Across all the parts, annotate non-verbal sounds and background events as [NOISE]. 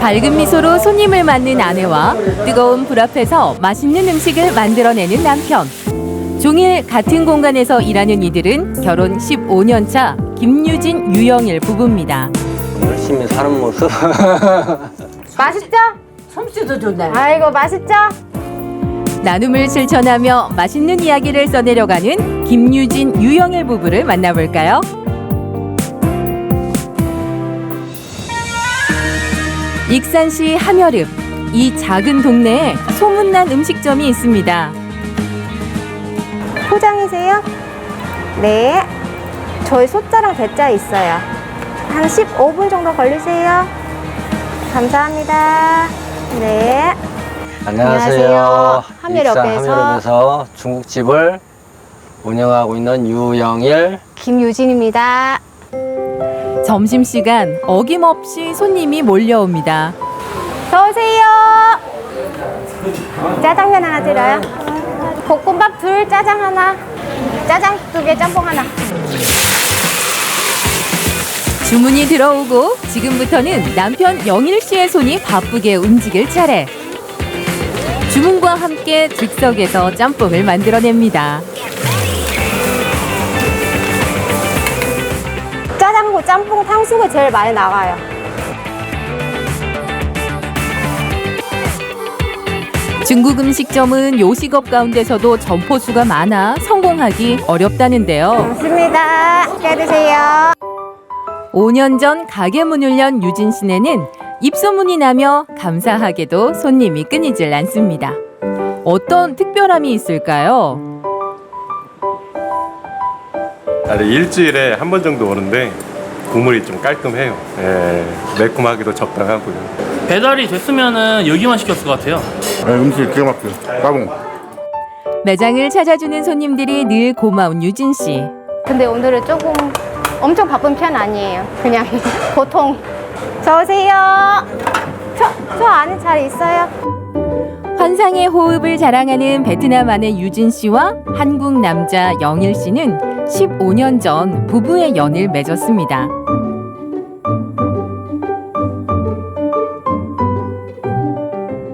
밝은 미소로 손님을 맞는 아내와 뜨거운 불 앞에서 맛있는 음식을 만들어내는 남편. 종일 같은 공간에서 일하는 이들은 결혼 15년 차 김유진, 유영일 부부입니다. 열심히 사는 모습. [LAUGHS] 맛있죠? 솜씨도 좋네. 아이고 맛있죠? 나눔을 실천하며 맛있는 이야기를 써내려가는 김유진, 유영일 부부를 만나볼까요? 익산시 함여릅 이 작은 동네에 소문난 음식점이 있습니다. 포장이세요? 네. 저희 소자랑 대자 있어요. 한 15분 정도 걸리세요. 감사합니다. 네. 안녕하세요. 익산 함여럽에서 중국집을 운영하고 있는 유영일. 김유진입니다. 점심시간 어김없이 손님이 몰려옵니다. 어서오세요. 짜장면 하나 드려요. 볶음밥 둘, 짜장 하나. 짜장 두 개, 짬뽕 하나. 주문이 들어오고 지금부터는 남편 영일 씨의 손이 바쁘게 움직일 차례. 주문과 함께 즉석에서 짬뽕을 만들어냅니다. 짬뽕, 탕수육이 제일 많이 나가요. 중국 음식점은 요식업 가운데서도 점포수가 많아 성공하기 어렵다는데요. 좋습니다. 맛있게 드세요. 5년 전 가게 문을 연 유진 씨네는 입소문이 나며 감사하게도 손님이 끊이질 않습니다. 어떤 특별함이 있을까요? 아, 네, 일주일에 한 번 정도 오는데 국물이 좀 깔끔해요. 예, 매콤하기도 적당하고요. 배달이 됐으면은 여기만 시켰을 것 같아요. 네, 음식 기가 막혀요. 까봉. 매장을 찾아주는 손님들이 늘 고마운 유진 씨. 근데 오늘은 조금 엄청 바쁜 편 아니에요. 그냥 [LAUGHS] 보통. 저 오세요. 저, 저 안에 잘 있어요. 환상의 호흡을 자랑하는 베트남 아내 유진 씨와 한국 남자 영일 씨는 15년 전 부부의 연을 맺었습니다.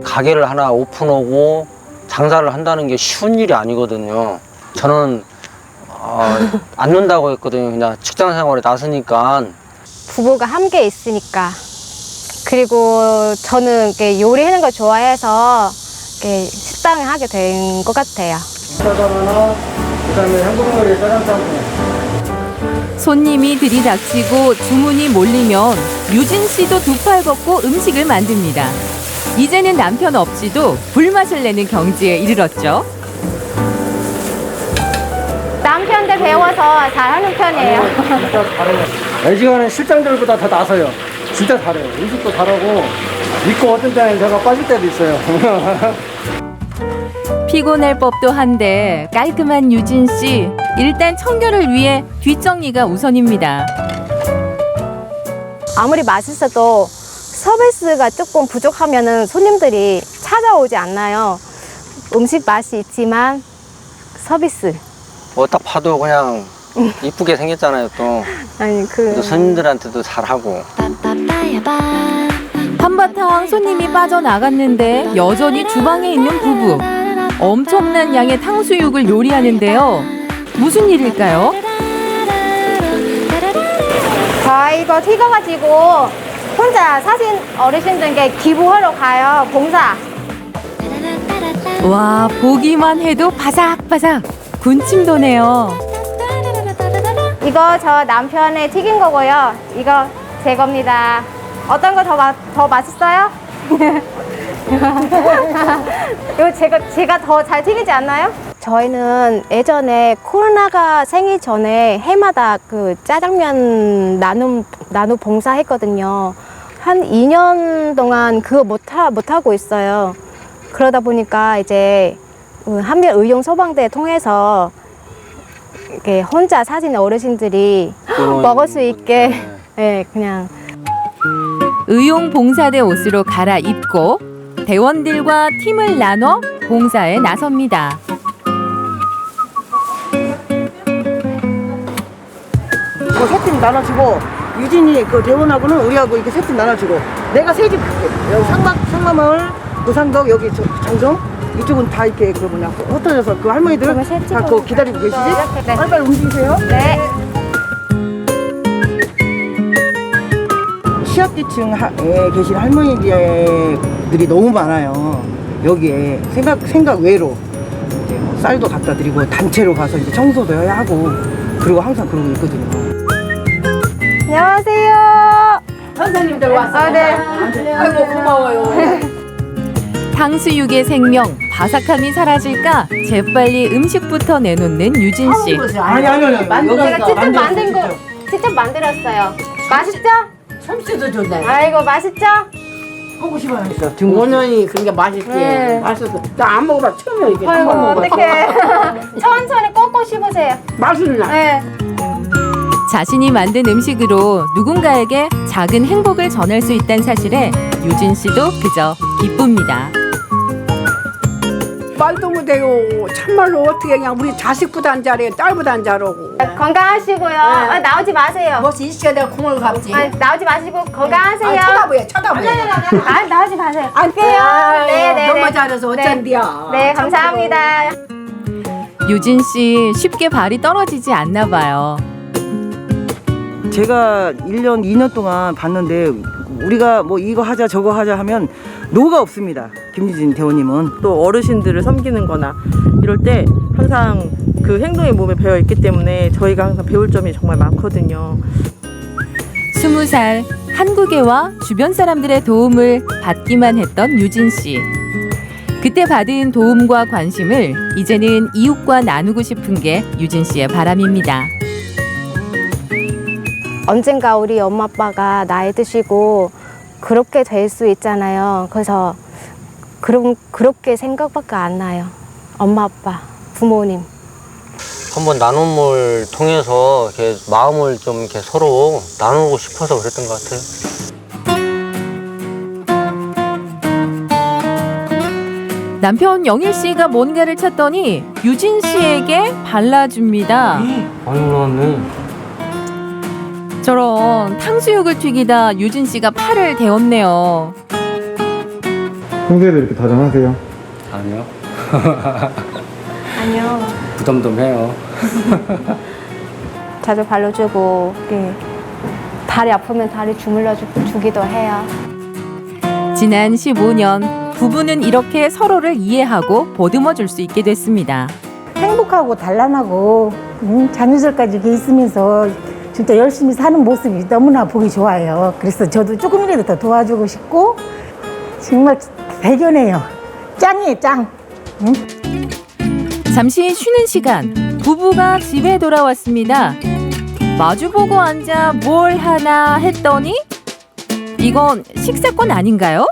가게를 하나 오픈하고 장사를 한다는 게 쉬운 일이 아니거든요. 저는 어, 앉는다고 했거든요. 그냥 직장 생활에 나서니까 부부가 함께 있으니까. 그리고 저는 이렇게 요리하는 걸 좋아해서 이렇게 식당을 하게 된 것 같아요. 손님이 들이닥치고 주문이 몰리면 유진 씨도 두팔 걷고 음식을 만듭니다. 이제는 남편 없이도 불맛을 내는 경지에 이르렀죠. 남편들 배워서 잘하는 편이에요. 애지간한 실장들보다 더 나서요. 진짜 잘해요. 음식도 잘하고 믿고 어떤 때는 제가 빠질 때도 있어요. [LAUGHS] 피곤할 법도 한데 깔끔한 유진 씨 일단 청결을 위해 뒷정리가 우선입니다. 아무리 맛있어도 서비스가 조금 부족하면은 손님들이 찾아오지 않나요? 음식 맛이 있지만 서비스 뭐 딱 봐도 그냥 이쁘게 생겼잖아요. 또, 아니 그 또 손님들한테도 잘하고 한바탕 손님이 빠져나갔는데 여전히 주방에 있는 부부. 엄청난 양의 탕수육을 요리하는데요. 무슨 일일까요? 저 이거 튀겨가지고 혼자 사신 어르신들께 기부하러 가요 봉사 와, 보기만 해도 바삭바삭 군침 도네요. 이거 저 남편의 튀긴 거고요 이거 제 겁니다 어떤 거 더 더 맛있어요? [LAUGHS] 이거 제가 제가 더 잘 튀기지 않나요? 저희는 예전에 코로나가 생기 전에 해마다 그 짜장면 나눔 나눔 봉사했거든요. 한 2년 동안 그거 못, 하, 못 하고 있어요. 그러다 보니까 이제 그 한별 의용 소방대 통해서 이렇게 혼자 사신 어르신들이 먹을 수 있게 네, [LAUGHS] 그냥 의용 봉사대 옷으로 갈아입고 대원들과 팀을 나눠 봉사에 나섭니다. 그 세팀 나눠주고 유진이 그 대원하고는 우리하고 이렇게 세트 나눠주고 내가 세집 갈게. 여기 상마 상마마을, 노상덕 여기 저, 장성 이쪽은 다 이렇게 그 뭐냐 흩어져서 그 할머니들 그러면 세그 기다리고 계시지? 네. 빨리빨리 움직이세요. 네. 시합계층에 계신 할머니들이 너무 많아요. 여기에 생각 생각 외로 이제 뭐 쌀도 갖다 드리고 단체로 가서 이제 청소도 해야 하고 그리고 항상 그러고 있거든요. 안녕하세요. 선생님들 왔어요. 아, 네. 아이고 고마워요. [LAUGHS] 탕수육의 생명 바삭함이 사라질까 재빨리 음식부터 내놓는 유진 씨. 아니 아니 아니 제가 직접 만든 거 직접 만들었어요. 맛있죠? 솜씨도 좋네. 아이고 맛있죠? 하고 싶어요. 원원이 그런 게 맛있지. 네. 맛있어. 나 안 먹어봐. 처음에 이렇게 아이고 한번 먹어봐. 어떡해. [LAUGHS] 천천히 꼭꼭 씹으세요. 맛있나? 네. 자신이 만든 음식으로 누군가에게 작은 행복을 전할 수 있다는 사실에 유진 씨도 그저 기쁩니다. 말도 못해요. 참말로 어떻게 그냥 우리 자식보다 안 잘해. 딸보다 안 잘하고. 건강하시고요. 아, 나오지 마세요. 뭐이 시간에 내가 공을 갚지. 아, 나오지 마시고 건강하세요. 아, 쳐다보여. 쳐다보여. 아, 나오지 마세요. 안 돼. 네, 네, 너무 네. 잘해서 어쩐디야. 네, 감사합니다. 유진 씨 쉽게 발이 떨어지지 않나 봐요. 제가 1년, 2년 동안 봤는데 우리가 뭐 이거 하자 저거 하자 하면 노가 없습니다. 김유진 대원님은. 또 어르신들을 섬기는 거나 이럴 때 항상 그 행동이 몸에 배어 있기 때문에 저희가 항상 배울 점이 정말 많거든요. 스무 살 한국에 와 주변 사람들의 도움을 받기만 했던 유진 씨. 그때 받은 도움과 관심을 이제는 이웃과 나누고 싶은 게 유진 씨의 바람입니다. 언젠가 우리 엄마 아빠가 나이 드시고 그렇게 될 수 있잖아요. 그래서 그런 그렇게 생각밖에 안 나요. 엄마 아빠, 부모님. 한번 나눔을 통해서 이렇게 마음을 좀 이렇게 서로 나누고 싶어서 그랬던 것 같아요. 남편 영일 씨가 뭔가를 찾더니 유진 씨에게 발라줍니다. 많이 올라왔네. 저런 탕수육을 튀기다 유진 씨가 팔을 데웠네요. 평소에도 이렇게 다정하세요? 아니요. 아니요. 부담dom해요. [LAUGHS] 자주 발라주고 이렇게 다리 아프면 다리 주물러 주, 주기도 해요. 지난 15년 부부는 이렇게 서로를 이해하고 보듬어 줄 수 있게 됐습니다. 행복하고 단란하고 음, 자녀들까지 이렇게 있으면서 진짜 열심히 사는 모습이 너무나 보기 좋아요. 그래서 저도 조금이라도 더 도와주고 싶고 정말 대견해요. 짱이에요, 짱. 잠시 쉬는 시간 부부가 집에 돌아왔습니다. 마주보고 앉아 뭘 하나 했더니 이건 식사권 아닌가요?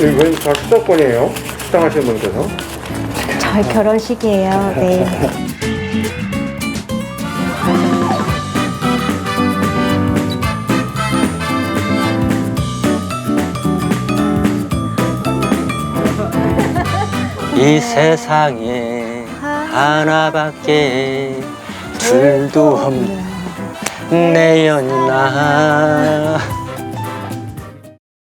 여기 웬다 식사권이에요? 식당 하시는 분께서? 저희 결혼식이에요. 네. [LAUGHS] 이 세상에 하나밖에 둘도 없는 내 연인아